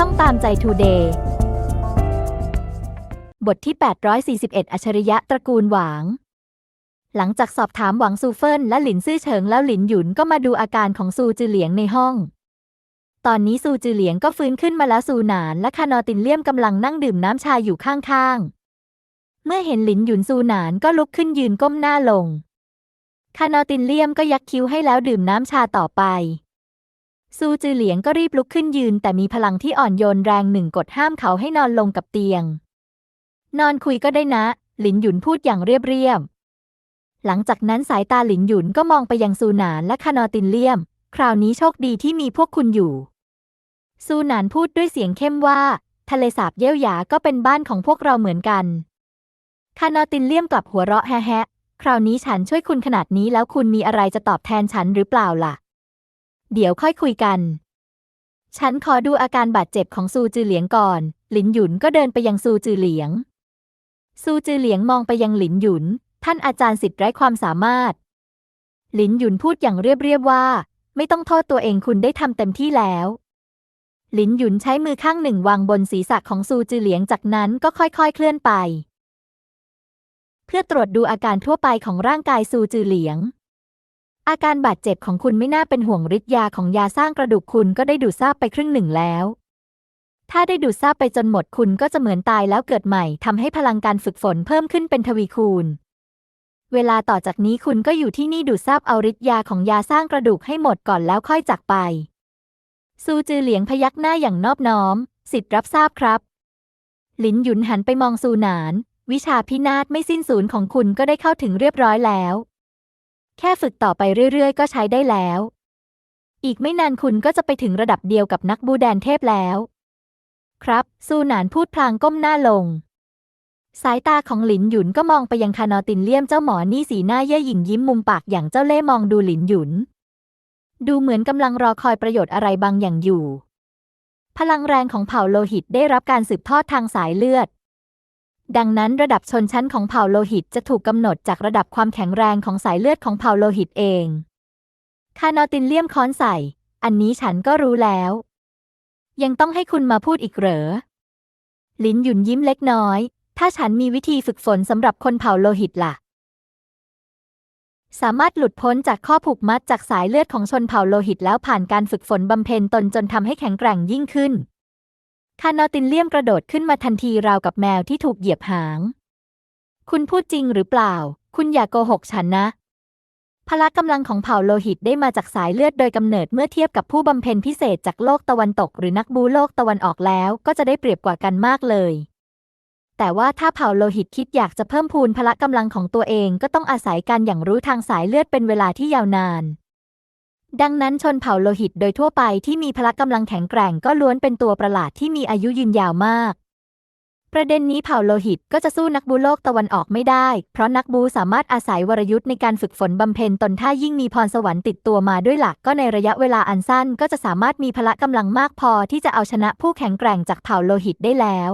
ช่องตามใจทูเดย์บทที่ 841 อัจฉริยะตระกูลหวาง หลังจากสอบถามหวังซูเฟินและหลินซื่อเฉิงแล้วหลินหยุนก็มาดูอาการของซูจือเหลียงในห้อง ตอนนี้ซูจือเหลียงก็ฟื้นขึ้นมาแล้วซูหนานและคานอตินเลี่ยมกำลังนั่งดื่มน้ำชาอยู่ข้างๆ เมื่อเห็นหลินหยุนซูหนานก็ลุกขึ้นยืนก้มหน้าลงคานอตินเลี่ยมก็ยักคิ้วให้แล้วดื่มน้ำชาต่อไป ซูจือเหลียงก็รีบลุกขึ้นยืน แต่มีพลังที่อ่อนโยนแรงหนึ่งกดห้ามเขาให้นอนลงกับเตียง นอนคุยก็ได้นะ หลินหยุนพูดอย่างเรียบๆหลังจากนั้นสายตาหลินหยุนก็มองไปยังซูหนานและคานอตินเลี่ยม คราวนี้โชคดีที่มีพวกคุณอยู่ ซูหนานพูดด้วยเสียงเข้มว่า ทะเลสาบเย่ยวหยาก็เป็นบ้านของพวกเราเหมือนกัน คานอตินเลี่ยมกลับหัวเราะแฮะคราวนี้ฉันช่วยคุณขนาดนี้แล้วคุณมีอะไรจะตอบแทนฉันหรือเปล่าล่ะ เดี๋ยวค่อยคุยกัน ฉันขอดูอาการบาดเจ็บของซูจือเหลียงก่อน หลินหยุนก็เดินไปยังซูจือเหลียง ซูจือเหลียงมองไปยังหลินหยุน ท่านอาจารย์สิทธิ์ไร้ความสามารถ หลินหยุนพูดอย่างเรียบๆว่า ไม่ต้องโทษตัวเองคุณได้ทำเต็มที่แล้ว หลินหยุนใช้มือข้างหนึ่งวางบนศีรษะของซูจือเหลียงจากนั้นก็ค่อยๆเคลื่อนไป เพื่อตรวจดูอาการทั่วไปของร่างกายซูจือเหลียง อาการบาดเจ็บของคุณไม่น่าเป็นห่วงฤทธิ์ยาของยาสร้างกระดูกคุณก็ได้ดูดซาบไปครึ่งหนึ่งแล้ว ถ้าได้ดูดซาบไปจนหมดคุณก็จะเหมือนตายแล้วเกิดใหม่ทำให้พลังการฝึกฝนเพิ่มขึ้นเป็นทวีคูณ เวลาต่อจากนี้คุณก็อยู่ที่นี่ดูดซาบเอาฤทธิ์ยาของยาสร้างกระดูกให้หมดก่อนแล้วค่อยจากไป ซูจือเหลียงพยักหน้าอย่างนอบน้อม สิทธิ์รับทราบครับ หลินหยุนหันไปมองซูหนาน วิชาพินาศไม่สิ้นสูญของคุณก็ได้เข้าถึงเรียบร้อยแล้ว แค่ฝึกต่อไปเรื่อยๆ ก็ใช้ได้แล้ว อีกไม่นานคุณก็จะไปถึงระดับเดียวกับนักบูแดนเทพแล้ว ครับ ซูหนานพูดพลางก้มหน้าลง สายตาของหลินหยุนก็มองไปยังคานอตินเลี่ยมเจ้าหมอนี่สีหน้าเย่หยิ่งยิ้มมุมปากอย่างเจ้าเล่ห์มองดูหลินหยุน ดูเหมือนกำลังรอคอยประโยชน์อะไรบางอย่างอยู่ พลังแรงของเผ่าโลหิตได้รับการสืบทอดทางสายเลือด ดังนั้นระดับชนชั้นของเผ่าโลหิตจะถูกกำหนดจากระดับความแข็งแรงของสายเลือดของเผ่าโลหิตเอง คานอตินเลี่ยมค้อนใส่ อันนี้ฉันก็รู้แล้ว ยังต้องให้คุณมาพูดอีกเหรอ ลินหยุนยิ้มเล็กน้อย ถ้าฉันมีวิธีฝึกฝนสำหรับคนเผ่าโลหิตล่ะ สามารถหลุดพ้นจากข้อผูกมัดจากสายเลือดของชนเผ่าโลหิตแล้วผ่านการฝึกฝนบำเพ็ญตนจนทำให้แข็งแกร่งยิ่งขึ้น คานอตินเลี่ยมกระโดดขึ้นมาทันทีราวกับแมวที่ถูกเหยียบหาง คุณพูดจริงหรือเปล่า คุณอย่าโกหกฉันนะ พละกำลังของเผ่าโลหิตได้มาจากสายเลือดโดยกำเนิดเมื่อเทียบกับผู้บำเพ็ญพิเศษจากโลกตะวันตกหรือนักบูโลกตะวันออกแล้วก็จะได้เปรียบกว่ากันมากเลย แต่ว่าถ้าเผ่าโลหิตคิดอยากจะเพิ่มพูนพละกำลังของตัวเองก็ต้องอาศัยการอย่างรู้ทางสายเลือดเป็นเวลาที่ยาวนาน ดังนั้นชนเผ่าโลหิตโดยทั่วไปที่มีพละกำลังแข็งแกร่งก็ล้วนเป็นตัวประหลาดที่มีอายุยืนยาวมาก ประเด็นนี้เผ่าโลหิตก็จะสู้นักบูโลกตะวันออกไม่ได้ เพราะนักบูสามารถอาศัยวรยุทธ์ในการฝึกฝนบำเพ็ญตนถ้ายิ่งมีพรสวรรค์ติดตัวมาด้วยหลักก็ในระยะเวลาอันสั้น ก็จะสามารถมีพละกำลังมากพอที่จะเอาชนะผู้แข็งแกร่งจากเผ่าโลหิตได้แล้ว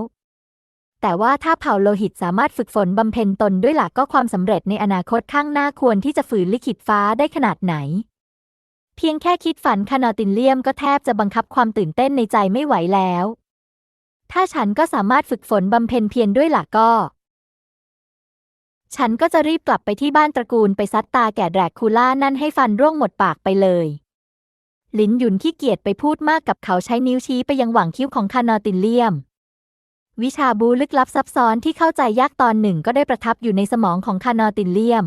แต่ว่าถ้าเผ่าโลหิตสามารถฝึกฝนบำเพ็ญตนด้วยหลักก็ความสำเร็จในอนาคตข้างหน้าควรที่จะฝืนลิขิตฟ้าได้ขนาดไหน เพียงแค่คิดฝันคานอตินเลียมก็แทบจะบังคับความตื่นเต้นในใจไม่ไหวแล้ว ถ้าฉันก็สามารถฝึกฝนบำเพ็ญเพียรด้วยหลักก็ ฉันก็จะรีบกลับไปที่บ้านตระกูลไปซัดตาแก่แดรกคูล่านั่นให้ฟันร่วงหมดปากไปเลยลินหยุนขี้เกียจไปพูดมากกับเขาใช้นิ้วชี้ไปยังหว่างคิ้วของคานอตินเลียม วิชาบูลึกลับซับซ้อนที่เข้าใจยากตอนหนึ่งก็ได้ประทับอยู่ในสมองของคานอตินเลียม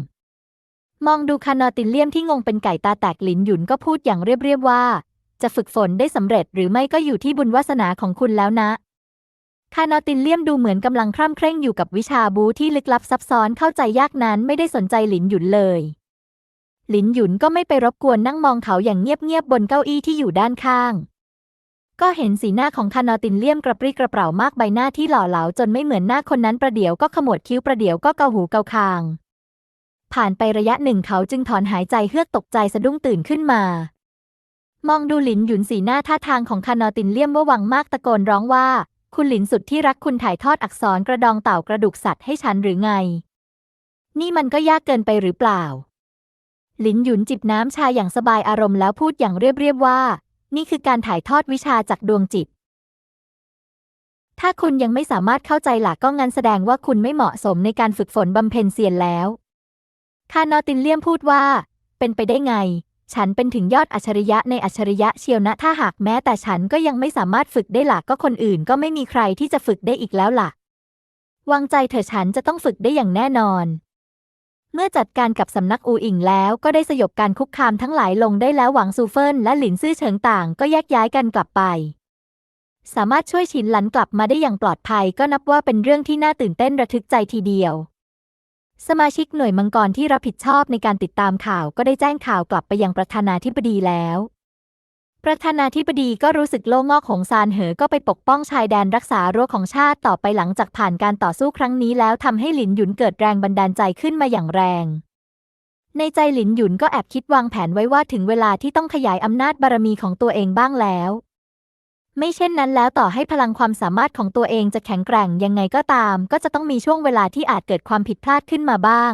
มองดูคานอติเลียมที่งงเป็นไก่ตาแตกหลินหยุนก็พูดอย่างเรียบๆว่า จะฝึกฝนได้สำเร็จหรือไม่ก็อยู่ที่บุญวาสนาของคุณแล้วนะ คานอติเลียมดูเหมือนกำลังคร่ำเคร่งอยู่กับวิชาบูที่ลึกลับซับซ้อนเข้าใจยากนั้นไม่ได้สนใจหลินหยุนเลย หลินหยุนก็ไม่ไปรบกวนนั่งมองเขาอย่างเงียบๆบนเก้าอี้ที่อยู่ด้านข้าง ก็เห็นสีหน้าของคานอติเลียมกระปรี้กระเปร่ามากใบหน้าที่หล่อเหลาจนไม่เหมือนหน้าคนนั้นประเดี๋ยวก็ขมวดคิ้วประเดี๋ยวก็เกาหูเกาคาง ผ่านไประยะหนึ่งเขาจึงถอนหายใจเฮือกตกใจสะดุ้งตื่นขึ้นมา มองดูหลินหยุนสีหน้าท่าทางของคานอตินเลี่ยมว่าวังมากตะโกนร้องว่า คุณหลินสุดที่รักคุณถ่ายทอดอักษรกระดองเต่ากระดูกสัตว์ให้ฉันหรือไง นี่มันก็ยากเกินไปหรือเปล่า หลินหยุนจิบน้ำชาอย่างสบายอารมณ์แล้วพูดอย่างเรียบๆว่า นี่คือการถ่ายทอดวิชาจากดวงจิตถ้าคุณยังไม่สามารถเข้าใจหลักก็งั้นแสดงว่าคุณไม่เหมาะสมในการฝึกฝนบำเพ็ญเซียนแล้ว คานอตินเลียมพูดว่า เป็นไปได้ไง ฉันเป็นถึงยอดอัจฉริยะในอัจฉริยะเชียวนะถ้าหากแม้แต่ฉันก็ยังไม่สามารถฝึกได้หลักก็คนอื่นก็ไม่มีใครที่จะฝึกได้อีกแล้วล่ะ วางใจเถอะฉันจะต้องฝึกได้อย่างแน่นอน เมื่อจัดการกับสำนักอูอิงแล้วก็ได้สยบการคุกคามทั้งหลายลงได้แล้วหวังซูเฟินและหลินซื่อเฉิงต่าง ก็แยกย้ายกันกลับไปสามารถช่วยฉินหลันกลับมาได้อย่างปลอดภัยก็นับว่าเป็นเรื่องที่น่าตื่นเต้นระทึกใจทีเดียว สมาชิกหน่วยมังกรที่รับผิดชอบในการติดตามข่าวก็ได้แจ้งข่าวกลับไปยังประธานาธิบดีแล้ว ประธานาธิบดีก็รู้สึกโล่งอกหงซานเหอก็ไปปกป้องชายแดนรักษารั้วของชาติต่อไปหลังจากผ่านการต่อสู้ครั้งนี้แล้วทำให้หลินหยุนเกิดแรงบันดาลใจขึ้นมาอย่างแรง ในใจหลินหยุนก็แอบคิดวางแผนไว้ว่าถึงเวลาที่ต้องขยายอำนาจบารมีของตัวเองบ้างแล้ว ไม่เช่นนั้นแล้วต่อให้พลังความสามารถของตัวเองจะแข็งแกร่งยังไงก็ตาม ก็จะต้องมีช่วงเวลาที่อาจเกิดความผิดพลาดขึ้นมาบ้าง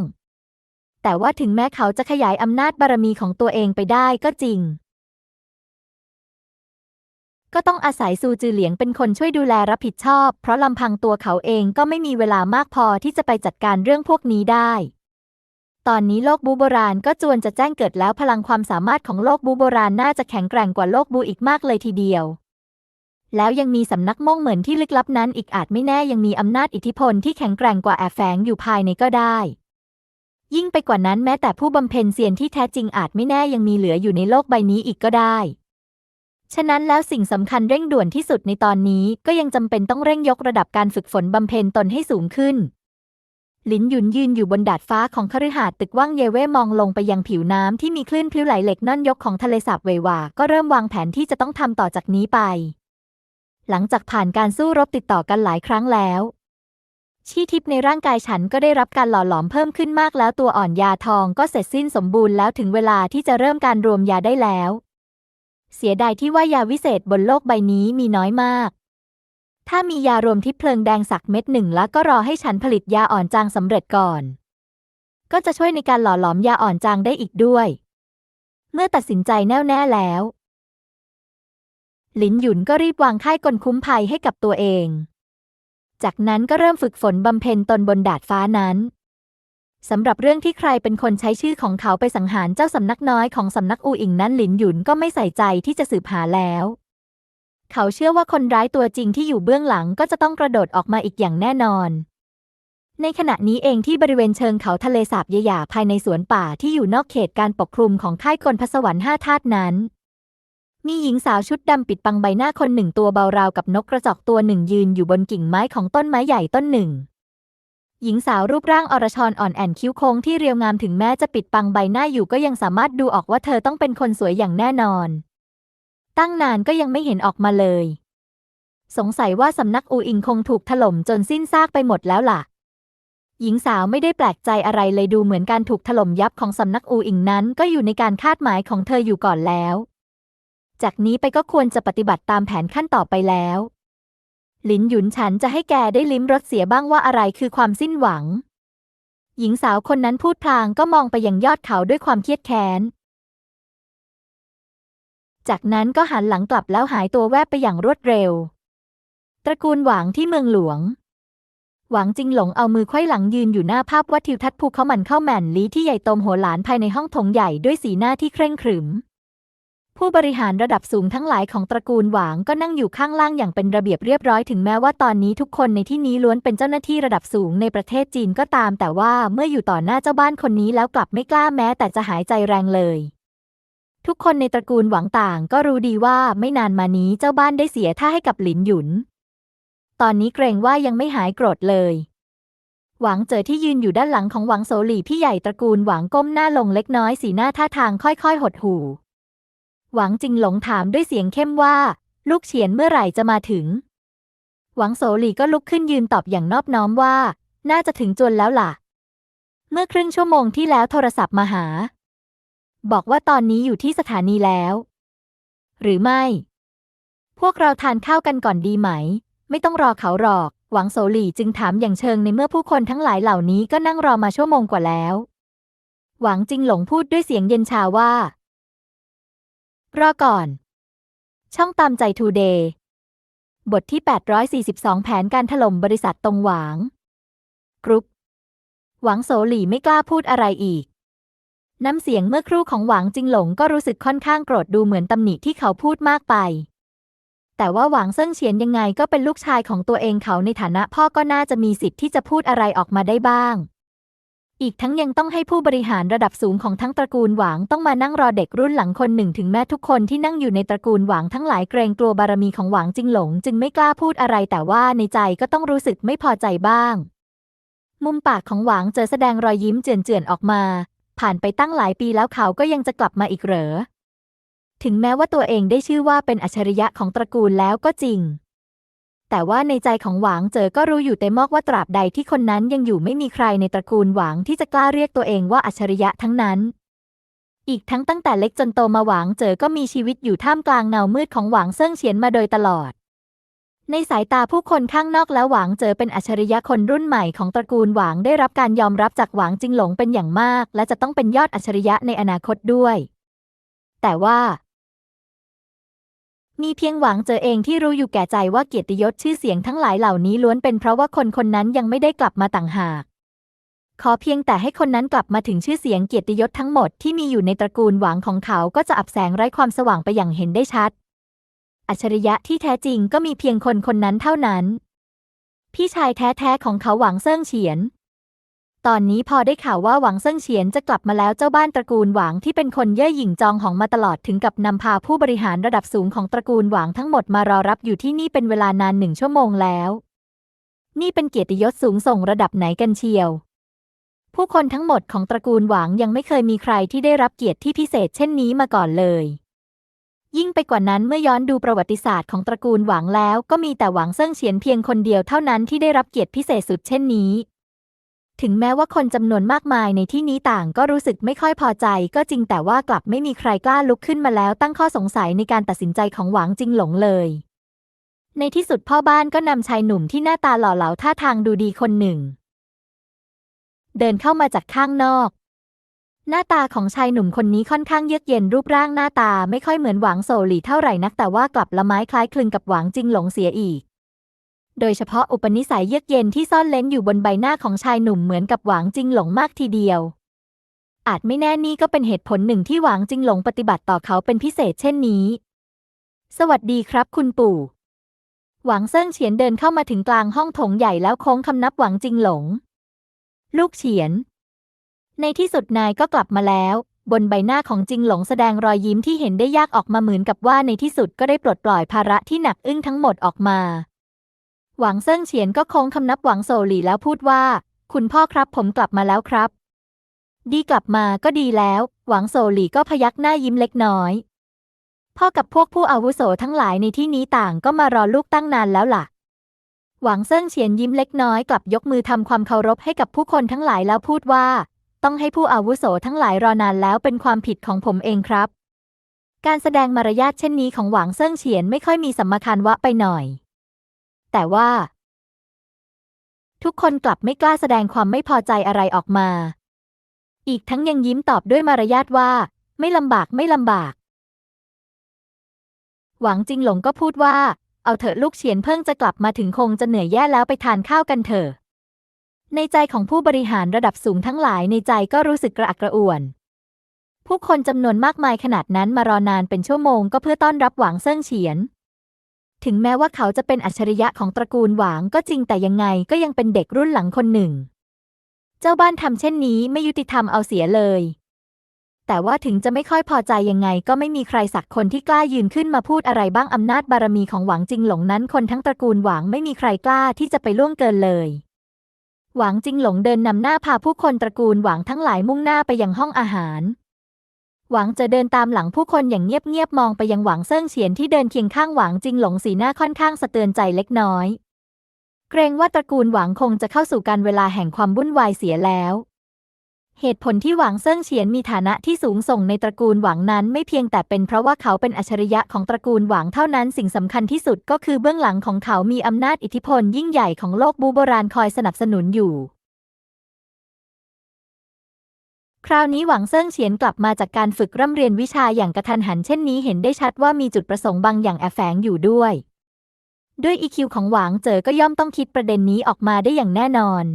แต่ว่าถึงแม้เขาจะขยายอำนาจบารมีของตัวเองไปได้ก็จริง ก็ต้องอาศัยซูจือเหลียงเป็นคนช่วยดูแลรับผิดชอบ เพราะลำพังตัวเขาเองก็ไม่มีเวลามากพอที่จะไปจัดการเรื่องพวกนี้ได้ตอนนี้โลกบูโบราณก็จวนจะแจ้งเกิดแล้วพลังความสามารถของโลกบูโบราณน่าจะแข็งแกร่งกว่าโลกบูอีกมากเลยทีเดียว แล้วยังมีสำนักม่งเหมือนที่ลึกลับนั้นอีกอาจไม่แน่ยังมีอำนาจอิทธิพลที่แข็งแกร่งกว่าแอบแฝงอยู่ภายในก็ได้ ยิ่งไปกว่านั้นแม้แต่ผู้บำเพ็ญเซียนที่แท้จริงอาจไม่แน่ยังมีเหลืออยู่ในโลกใบนี้อีกก็ได้ ฉะนั้นแล้วสิ่งสำคัญเร่งด่วนที่สุดในตอนนี้ก็ยังจำเป็นต้องเร่งยกระดับการฝึกฝนบำเพ็ญตนให้สูงขึ้นหลินหยุนยืนอยู่บนดาดฟ้าของคฤหาสน์ตึกว่างเยเว่มองลงไปยังผิวน้ำที่มีคลื่นพลิ้วไหลเหล็กนั่นยกของทะเลสาบเววา ก็เริ่มวางแผนที่จะต้องทำต่อจากนี้ไป หลังจากผ่านการสู้รบติดต่อกันหลายครั้งแล้ว ชีทิพในร่างกายฉันก็ได้รับการหล่อหลอมเพิ่มขึ้นมากแล้วตัวอ่อนยาทองก็เสร็จสิ้นสมบูรณ์แล้วถึงเวลาที่จะเริ่มการรวมยาได้แล้ว เสียดายที่ว่ายาวิเศษบนโลกใบนี้มีน้อยมาก ถ้ามียารวมทิพเพลิงแดงสักเม็ดหนึ่งแล้วก็รอให้ฉันผลิตยาอ่อนจางสำเร็จก่อน ก็จะช่วยในการหล่อหลอมยาอ่อนจางได้อีกด้วย เมื่อตัดสินใจแน่วแน่แล้ว หลินหยุนก็รีบวางค่ายกลคุ้มภัยให้กับตัวเอง จากนั้นก็เริ่มฝึกฝนบำเพ็ญตนบนดาดฟ้านั้นสำหรับเรื่องที่ใครเป็นคนใช้ชื่อของเขาไปสังหารเจ้าสำนักน้อยของสำนักอูอิงนั้นหลินหยุนก็ไม่ใส่ใจที่จะสืบหาแล้ว เขาเชื่อว่าคนร้ายตัวจริงที่อยู่เบื้องหลังก็จะต้องกระโดดออกมาอีกอย่างแน่นอน ในขณะนี้เองที่บริเวณเชิงเขาทะเลสาบเยหยาภายในสวนป่าที่อยู่นอกเขตการปกคลุมของค่ายกลพสวรรค์ห้าธาตุนั้น มีหญิงสาวชุดดำปิดบังใบหน้าคนหนึ่งตัวเบาราวกับนกกระจอกตัวหนึ่งยืนอยู่บนกิ่งไม้ของต้นไม้ใหญ่ต้นหนึ่ง หญิงสาวรูปร่างอรชรอ่อนแอนคิ้วโค้งที่เรียวงามถึงแม้จะปิดบังใบหน้าอยู่ก็ยังสามารถดูออกว่าเธอต้องเป็นคนสวยอย่างแน่นอน ตั้งนานก็ยังไม่เห็นออกมาเลย สงสัยว่าสำนักอูอิงคงถูกถล่มจนสิ้นซากไปหมดแล้วล่ะหญิงสาวไม่ได้แปลกใจอะไรเลยดูเหมือนการถูกถล่มยับของสำนักอูอิงนั้นก็อยู่ในการคาดหมายของเธออยู่ก่อนแล้ว จากนี้ไปก็ควรจะปฏิบัติตามแผนขั้นต่อไปแล้ว หลินหยุนฉันจะให้แกได้ลิ้มรสเสียบ้างว่าอะไรคือความสิ้นหวัง หญิงสาวคนนั้นพูดพลางก็มองไปยังยอดเขาด้วยความเครียดแค้น จากนั้นก็หันหลังกลับแล้วหายตัวแวบไปอย่างรวดเร็ว ตระกูลหวางที่เมืองหลวงหวังจิงหลงเอามือไขว้หลังยืนอยู่หน้าภาพวัดทิวทัศน์ภูเขามันเข้าแม่นลีที่ใหญ่โตมโหฬารภายในห้องโถงใหญ่ด้วยสีหน้าที่เคร่งขรึม ผู้บริหารระดับสูงทั้งหลายของตระกูลหวางก็นั่งอยู่ข้างล่างอย่างเป็นระเบียบเรียบร้อยถึงแม้ว่าตอนนี้ทุกคนในที่นี้ล้วนเป็นเจ้าหน้าที่ระดับสูงในประเทศจีนก็ตาม แต่ว่าเมื่ออยู่ต่อหน้าเจ้าบ้านคนนี้แล้วกลับไม่กล้าแม้แต่จะหายใจแรงเลย ทุกคนในตระกูลหวังต่างก็รู้ดีว่าไม่นานมานี้เจ้าบ้านได้เสียท่าให้กับหลินหยุน ตอนนี้เกรงว่ายังไม่หายโกรธเลยหวังเจอที่ยืนอยู่ด้านหลังของหวังโซหลี่พี่ใหญ่ตระกูลหวังก้มหน้าลงเล็กน้อยสีหน้าท่าทางค่อยๆ หดหู่ หวังจิงหลงถามด้วยเสียงเข้มว่า ลูกเฉียนเมื่อไหร่จะมาถึง หวังโซหลี่ก็ลุกขึ้นยืนตอบอย่างนอบน้อมว่า น่าจะถึงจวนแล้วล่ะ เมื่อครึ่งชั่วโมงที่แล้วโทรศัพท์มาหา บอกว่าตอนนี้อยู่ที่สถานีแล้ว หรือไม่ พวกเราทานข้าวกันก่อนดีไหม ไม่ต้องรอเขาหรอก หวังโซหลี่จึงถามอย่างเชิงในเมื่อผู้คนทั้งหลายเหล่านี้ก็นั่งรอมาชั่วโมงกว่าแล้ว หวังจิงหลงพูดด้วยเสียงเย็นชาว่า รอก่อน ช่องตามใจทูเดย์บทที่ 842 แผนการถล่มบริษัทตรงหวาง กรุ๊ป หวังโสหลี่ไม่กล้าพูดอะไรอีก น้ำเสียงเมื่อครู่ของหวังจิงหลงก็รู้สึกค่อนข้างโกรธดูเหมือนตำหนิที่เขาพูดมากไป แต่ว่าหวังเซิ่งเฉียนยังไงก็เป็นลูกชายของตัวเองเขาในฐานะพ่อก็น่าจะมีสิทธิ์ที่จะพูดอะไรออกมาได้บ้าง อีกทั้งยังต้องให้ผู้บริหารระดับสูงของทั้งตระกูลหวางต้องมานั่งรอเด็กรุ่นหลังคนหนึ่งถึงแม้ทุกคนที่นั่งอยู่ในตระกูลหวางทั้งหลายเกรงกลัวบารมีของหวางจิงหลง จึงไม่กล้าพูดอะไรแต่ว่าในใจก็ต้องรู้สึกไม่พอใจบ้าง มุมปากของหวางเจอแสดงรอยยิ้มเจือนๆออกมา ผ่านไปตั้งหลายปีแล้วเขาก็ยังจะกลับมาอีกเหรอ ถึงแม้ว่าตัวเองได้ชื่อว่าเป็นอัจฉริยะของตระกูลแล้วก็จริง แต่ว่าในใจของหวางเจอก็รู้อยู่เต็มอกว่าตราบใดที่คนนั้นยังอยู่ไม่มีใครในตระกูลหวางที่จะกล้าเรียกตัวเองว่าอัจฉริยะทั้งนั้น อีกทั้งตั้งแต่เล็กจนโตมาหวางเจอก็มีชีวิตอยู่ท่ามกลางเงามืดของหวางเซิ่งเฉียนมาโดยตลอด ในสายตาผู้คนข้างนอกแล้วหวางเจอเป็นอัจฉริยะคนรุ่นใหม่ของตระกูลหวางได้รับการยอมรับจากหวางจิงหลงเป็นอย่างมาก และจะต้องเป็นยอดอัจฉริยะในอนาคตด้วย แต่ว่า มีเพียงหวังเจอเองที่รู้อยู่แก่ใจว่าเกียรติยศชื่อเสียงทั้งหลายเหล่านี้ล้วนเป็นเพราะว่าคนคนนั้นยังไม่ได้กลับมาต่างหาก ขอเพียงแต่ให้คนนั้นกลับมาถึงชื่อเสียงเกียรติยศทั้งหมดที่มีอยู่ในตระกูลหวังของเขาก็จะอับแสงไร้ความสว่างไปอย่างเห็นได้ชัด อัจฉริยะที่แท้จริงก็มีเพียงคนคนนั้นเท่านั้น พี่ชายแท้ๆของเขาหวังเซิ่งเฉียน ตอนนี้พอได้ข่าวว่าหวังเซิ่งเฉียนจะกลับมาแล้วเจ้าบ้านตระกูลหวังที่เป็นคนเย่อหยิ่งจองหองมาตลอดถึงกับนำพาผู้บริหารระดับสูงของตระกูลหวังทั้งหมดมารอรับอยู่ที่นี่เป็นเวลานานหนึ่งชั่วโมงแล้ว นี่เป็นเกียรติยศสูงส่งระดับไหนกันเชียว ผู้คนทั้งหมดของตระกูลหวังยังไม่เคยมีใครที่ได้รับเกียรติที่พิเศษเช่นนี้มาก่อนเลย ยิ่งไปกว่านั้นเมื่อย้อนดูประวัติศาสตร์ของตระกูลหวังแล้ว ก็มีแต่หวังเซิ่งเฉียนเพียงคนเดียวเท่านั้นที่ได้รับเกียรติพิเศษสุดเช่นนี้ ถึงแม้ว่าคนจำนวนมากมายในที่นี้ต่างก็รู้สึกไม่ค่อยพอใจ ก็จริงแต่ว่ากลับไม่มีใครกล้าลุกขึ้นมาแล้วตั้งข้อสงสัยในการตัดสินใจของหวังจิงหลงเลย ในที่สุดพ่อบ้านก็นำชายหนุ่มที่หน้าตาหล่อเหลาท่าทางดูดีคนหนึ่ง เดินเข้ามาจากข้างนอก หน้าตาของชายหนุ่มคนนี้ค่อนข้างเยือกเย็นรูปร่างหน้าตาไม่ค่อยเหมือนหวังโซหลี่เท่าไหร่นักแต่ว่ากลับละไม้คล้ายคลึงกับหวังจิงหลงเสียอีก โดยเฉพาะอุปนิสัยเยือกเย็นที่ซ่อนเล้นอยู่บนใบหน้าของชายหนุ่มเหมือนกับหวังจิงหลงมากทีเดียว อาจไม่แน่นี่ก็เป็นเหตุผลหนึ่งที่หวังจิงหลงปฏิบัติต่อเขาเป็นพิเศษเช่นนี้ สวัสดีครับคุณปู่ หวังเซิ่งเฉียนเดินเข้ามาถึงกลางห้องโถงใหญ่แล้วโค้งคำนับหวังจิงหลง ลูกเฉียน ในที่สุดนายก็กลับมาแล้ว บนใบหน้าของจิงหลงแสดงรอยยิ้มที่เห็นได้ยากออกมาเหมือนกับว่าในที่สุดก็ได้ปลดปล่อยภาระที่หนักอึ้งทั้งหมดออกมา หวังเซิ่งเฉียนก็คงคำนับหวังโซหลี่แล้วพูดว่า คุณพ่อครับผมกลับมาแล้วครับ ดีกลับมาก็ดีแล้ว หวังโซหลี่ก็พยักหน้ายิ้มเล็กน้อย พ่อกับพวกผู้อาวุโสทั้งหลายในที่นี้ต่างก็มารอลูกตั้งนานแล้วล่ะ หวังเซิ่งเฉียนยิ้มเล็กน้อยกลับยกมือทำความเคารพให้กับผู้คนทั้งหลายแล้วพูดว่า ต้องให้ผู้อาวุโสทั้งหลายรอนานแล้วเป็นความผิดของผมเองครับ การแสดงมารยาทเช่นนี้ของหวังเซิ่งเฉียนไม่ค่อยมีสัมมาคารวะไปหน่อย แต่ว่า ทุกคนกลับไม่กล้าแสดงความไม่พอใจอะไรออกมา อีกทั้งยังยิ้มตอบด้วยมารยาทว่า ไม่ลำบากไม่ลำบาก หวังจิงหลงก็พูดว่า เอาเถอะลูกเฉียนเพิ่งจะกลับมาถึงคงจะเหนื่อยแย่แล้วไปทานข้าวกันเถอะ ในใจของผู้บริหารระดับสูงทั้งหลายในใจก็รู้สึกกระอักกระอ่วนผู้คนจำนวนมากมายขนาดนั้นมารอนานเป็นชั่วโมงก็เพื่อต้อนรับหวังเซิ่งเฉียน ถึงแม้ว่าเขาจะเป็นอัจฉริยะของตระกูลหวางก็จริงแต่ยังไงก็ยังเป็นเด็กรุ่นหลังคนหนึ่ง เจ้าบ้านทำเช่นนี้ไม่ยุติธรรมเอาเสียเลย แต่ว่าถึงจะไม่ค่อยพอใจยังไง ก็ไม่มีใครสักคนที่กล้ายืนขึ้นมาพูดอะไรบ้างอำนาจบารมีของหวังจิงหลงนั้นคนทั้งตระกูลหวังไม่มีใครกล้าที่จะไปล่วงเกินเลย หวังจิงหลงเดินนำหน้าพาผู้คนตระกูลหวังทั้งหลายมุ่งหน้าไปยังห้องอาหาร หวังจะเดินตามหลังผู้คนอย่างเงียบๆมองไปยังหวังเซิ่งเฉียนที่เดินเคียงข้างหวังจิงหลงสีหน้าค่อนข้างสะเตือนใจเล็กน้อย เกรงว่าตระกูลหวังคงจะเข้าสู่การเวลาแห่งความวุ่นวายเสียแล้ว เหตุผลที่หวังเซิ่งเฉียนมีฐานะที่สูงส่งในตระกูลหวังนั้นไม่เพียงแต่เป็นเพราะว่าเขาเป็นอัจฉริยะของตระกูลหวังเท่านั้นสิ่งสำคัญที่สุดก็คือเบื้องหลังของเขามีอำนาจอิทธิพลยิ่งใหญ่ของโลกบูโบราณคอยสนับสนุนอยู่ คราวนี้หวังเซิ่งเฉียนกลับมาจากการฝึกร่ำเรียนวิชาอย่างกระทันหันเช่นนี้เห็นได้ชัดว่ามีจุดประสงค์บางอย่างแอบแฝงอยู่ด้วย ด้วย EQ ของหวางเจอก็ย่อมต้องคิดประเด็นนี้ออกมาได้อย่างแน่นอน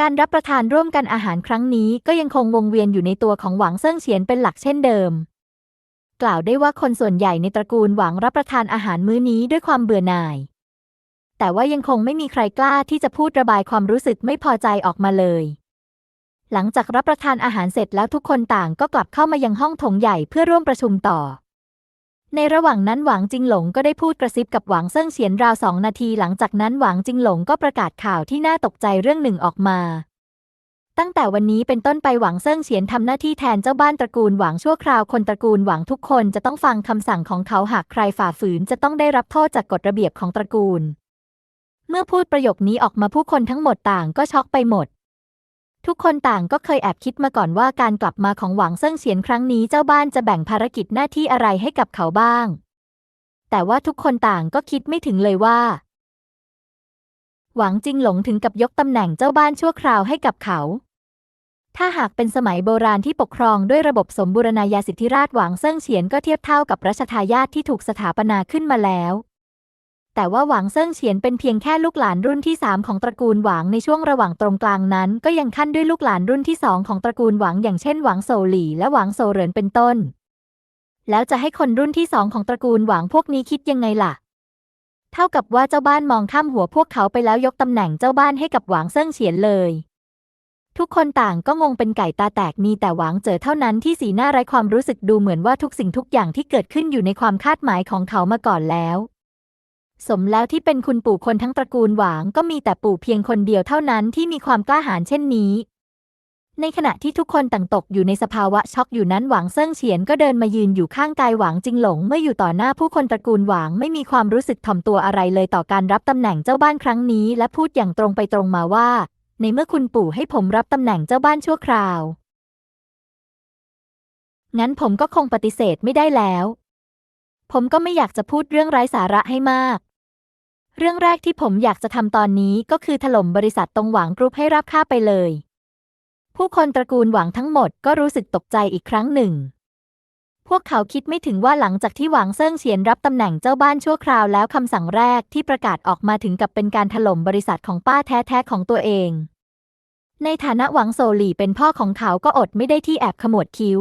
การรับประทานร่วมกันอาหารครั้งนี้ก็ยังคงวงเวียนอยู่ในตัวของหวางเซิ่งเฉียนเป็นหลักเช่นเดิม กล่าวได้ว่าคนส่วนใหญ่ในตระกูลหวางรับประทานอาหารมื้อนี้ด้วยความเบื่อหน่าย แต่ว่ายังคงไม่มีใครกล้าที่จะพูดระบายความรู้สึกไม่พอใจออกมาเลย หลังจากรับประทานอาหารเสร็จแล้วทุกคนต่างก็กลับเข้ามายังห้องโถงใหญ่เพื่อร่วมประชุมต่อ ในระหว่างนั้นหวางจิงหลงก็ได้พูดกระซิบกับหวางเซิ่งเฉียนราวสองนาทีหลังจากนั้นหวางจิงหลงก็ประกาศข่าวที่น่าตกใจเรื่องหนึ่งออกมา ตั้งแต่วันนี้เป็นต้นไปหวังเซิ่งเฉียนทำหน้าที่แทนเจ้าบ้านตระกูลหวังชั่วคราวคนตระกูลหวังทุกคนจะต้องฟังคำสั่งของเขาหากใครฝ่าฝืนจะต้องได้รับโทษจากกฎระเบียบของตระกูล เมื่อพูดประโยคนี้ออกมาผู้คนทั้งหมดต่างก็ช็อกไปหมด ทุกคนต่างก็เคยแอบคิดมาก่อนว่าการกลับมาของหวังเซิ่งเฉียนครั้งนี้เจ้าบ้านจะแบ่งภารกิจหน้าที่อะไรให้กับเขาบ้าง แต่ว่าทุกคนต่างก็คิดไม่ถึงเลยว่า หวังจิงหลงถึงกับยกตำแหน่งเจ้าบ้านชั่วคราวให้กับเขา ถ้าหากเป็นสมัยโบราณที่ปกครองด้วยระบบสมบูรณาญาสิทธิราชหวังเซิ่งเฉียนก็เทียบเท่ากับรัชทายาทที่ถูกสถาปนาขึ้นมาแล้ว แต่ว่าหวังเซิ่งเฉียนเป็นเพียงแค่ลูกหลานรุ่นที่สามของตระกูลหวังในช่วงระหว่างตรงกลางนั้น ก็ยังขั้นด้วยลูกหลานรุ่นที่สองของตระกูลหวังอย่างเช่นหวังโซหลี่และหวังโซเหรินเป็นต้น แล้วจะให้คนรุ่นที่สองของตระกูลหวังพวกนี้คิดยังไงล่ะ เท่ากับว่าเจ้าบ้านมองข้ามหัวพวกเขาไปแล้วยกตำแหน่งเจ้าบ้านให้กับหวังเซิ่งเฉียนเลย ทุกคนต่างก็งงเป็นไก่ตาแตกมีแต่หวังเจอเท่านั้นที่สีหน้าไร้ความรู้สึกดูเหมือนว่าทุกสิ่งทุกอย่างที่เกิดขึ้นอยู่ในความคาดหมายของเขามาก่อนแล้ว สมแล้วที่เป็นคุณปู่คนทั้งตระกูลหวางก็มีแต่ปู่เพียงคนเดียวเท่านั้นที่มีความกล้าหาญเช่นนี้ ในขณะที่ทุกคนต่างตกอยู่ในสภาวะช็อกอยู่นั้นหวางเซิ่งเฉียนก็เดินมายืนอยู่ข้างกายหวางจิงหลงเมื่ออยู่ต่อหน้าผู้คนตระกูลหวางไม่มีความรู้สึกถ่อมตัวอะไรเลยต่อการรับตำแหน่งเจ้าบ้านครั้งนี้ และพูดอย่างตรงไปตรงมาว่า ในเมื่อคุณปู่ให้ผมรับตำแหน่งเจ้าบ้านชั่วคราวงั้นผมก็คงปฏิเสธไม่ได้แล้ว ผมก็ไม่อยากจะพูดเรื่องไร้สาระให้มาก เรื่องแรกที่ผมอยากจะทำตอนนี้ก็คือถล่มบริษัทตรงหวังกรุ๊ปให้รับค่าไปเลย ผู้คนตระกูลหวังทั้งหมดก็รู้สึกตกใจอีกครั้งหนึ่ง พวกเขาคิดไม่ถึงว่าหลังจากที่หวังเซิ่งเฉียนรับตำแหน่งเจ้าบ้านชั่วคราวแล้วคำสั่งแรกที่ประกาศออกมาถึงกับเป็นการถล่มบริษัทของป้าแท้ๆของตัวเอง ในฐานะหวังโซหลี่เป็นพ่อของเขาก็อดไม่ได้ที่แอบขมวดคิ้ว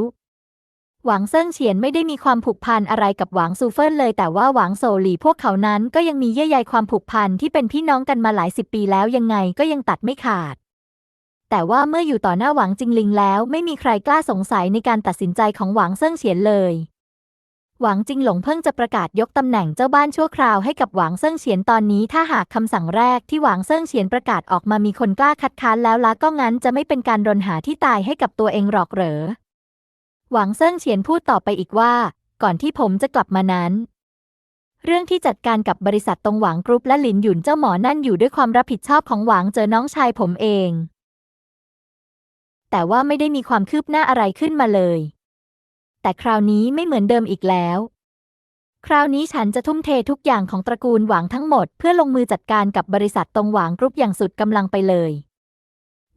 หวังเซิ่งเฉียนไม่ได้มีความผูกพันอะไรกับหวังซูเฟินเลย แต่ว่าหวังโซหลี่พวกเขานั้นก็ยังมีเยื่อใยความผูกพันที่เป็นพี่น้องกันมาหลายสิบปีแล้วยังไงก็ยังตัดไม่ขาด แต่ว่าเมื่ออยู่ต่อหน้าหวังจิงลิงแล้ว ไม่มีใครกล้าสงสัยในการตัดสินใจของหวังเซิ่งเฉียนเลย หวังจิงหลงเพิ่งจะประกาศยกตำแหน่งเจ้าบ้านชั่วคราวให้กับหวังเซิ่งเฉียนตอนนี้ ถ้าหากคำสั่งแรกที่หวังเซิ่งเฉียนประกาศออกมามีคนกล้าคัดค้านแล้วละก็งั้นจะไม่เป็นการรนหาที่ตายให้กับตัวเองหรอกเหรอ หวังเซิ่งเฉียนพูดต่อไปอีกว่า ก่อนที่ผมจะกลับมานั้น เรื่องที่จัดการกับบริษัทตรงหวังกรุ๊ปและหลินหยุนเจ้าหมอนั่นอยู่ด้วยความรับผิดชอบของหวังเจอน้องชายผมเอง แต่ว่าไม่ได้มีความคืบหน้าอะไรขึ้นมาเลย แต่คราวนี้ไม่เหมือนเดิมอีกแล้ว คราวนี้ฉันจะทุ่มเททุกอย่างของตระกูลหวังทั้งหมด เพื่อลงมือจัดการกับบริษัทตรงหวังกรุ๊ปอย่างสุดกำลังไปเลย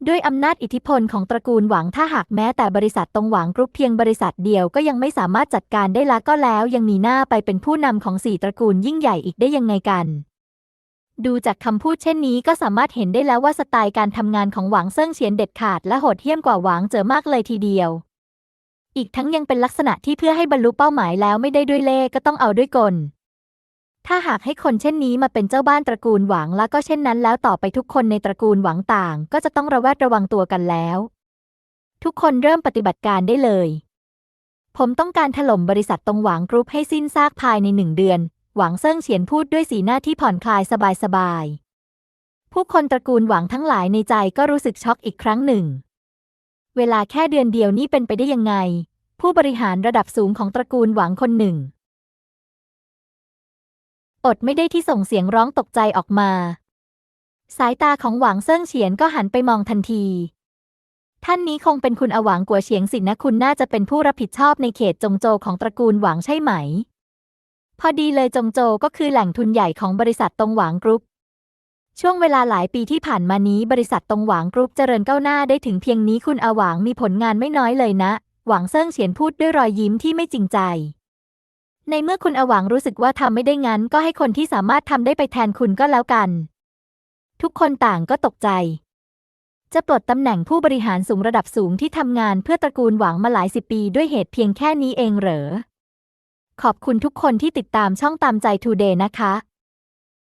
ด้วยอำนาจอิทธิพลของตระกูลหวังถ้าหากแม้แต่บริษัทตรงหวังกรุ๊ปเพียงบริษัทเดียวก็ยังไม่สามารถจัดการได้ละก็แล้ว ยังมีหน้าไปเป็นผู้นำของสี่ตระกูลยิ่งใหญ่อีกได้ยังไงกัน ดูจากคำพูดเช่นนี้ก็สามารถเห็นได้แล้วว่าสไตล์การทำงานของหวังเซิ่งเฉียนเด็ดขาดและโหดเหี้ยมกว่าหวังเจอมากเลยทีเดียว อีกทั้งยังเป็นลักษณะที่เพื่อให้บรรลุเป้าหมายแล้วไม่ได้ด้วยเล่ก็ต้องเอาด้วยกล ถ้าหากให้คนเช่นนี้มาเป็นเจ้าบ้านตระกูลหวังแล้วก็เช่นนั้นแล้วต่อไปทุกคนในตระกูลหวังต่าง ก็จะต้องระแวดระวังตัวกันแล้ว ทุกคนเริ่มปฏิบัติการได้เลย ผมต้องการถล่มบริษัทตรงหวังกรุ๊ปให้สิ้นซากภายในหนึ่งเดือน หวังเซิ่งเฉียนพูดด้วยสีหน้าที่ผ่อนคลายสบายๆ ผู้คนตระกูลหวังทั้งหลายในใจก็รู้สึกช็อกอีกครั้งหนึ่ง เวลาแค่เดือนเดียวนี่เป็นไปได้ยังไง ผู้บริหารระดับสูงของตระกูลหวังคนหนึ่ง อดไม่ได้ที่ส่งเสียงร้องตกใจออกมา สายตาของหวังเซิ่งเฉียนก็หันไปมองทันที ท่านนี้คงเป็นคุณอหวังกัวเฉียงสินนะคุณน่าจะเป็นผู้รับผิดชอบในเขตจงโจของตระกูลหวังใช่ไหม พอดีเลยจงโจก็คือแหล่งทุนใหญ่ของบริษัทตงหวังกรุ๊ปช่วงเวลาหลายปีที่ผ่านมานี้บริษัทตงหวังกรุ๊ปเจริญก้าวหน้าได้ถึงเพียงนี้คุณอหวังมีผลงานไม่น้อยเลยนะ หวังเซิ่งเฉียนพูดด้วยรอยยิ้มที่ไม่จริงใจ ในเมื่อคุณอหวังรู้สึกว่าทำไม่ได้งั้น ก็ให้คนที่สามารถทำได้ไปแทนคุณก็แล้วกัน ทุกคนต่างก็ตกใจ จะปลดตำแหน่งผู้บริหารสูงระดับสูงที่ทำงานเพื่อตระกูลหวังมาหลายสิบปีด้วยเหตุเพียงแค่นี้เองเหรอ ขอบคุณทุกคนที่ติดตามช่องตามใจทูเดย์นะคะ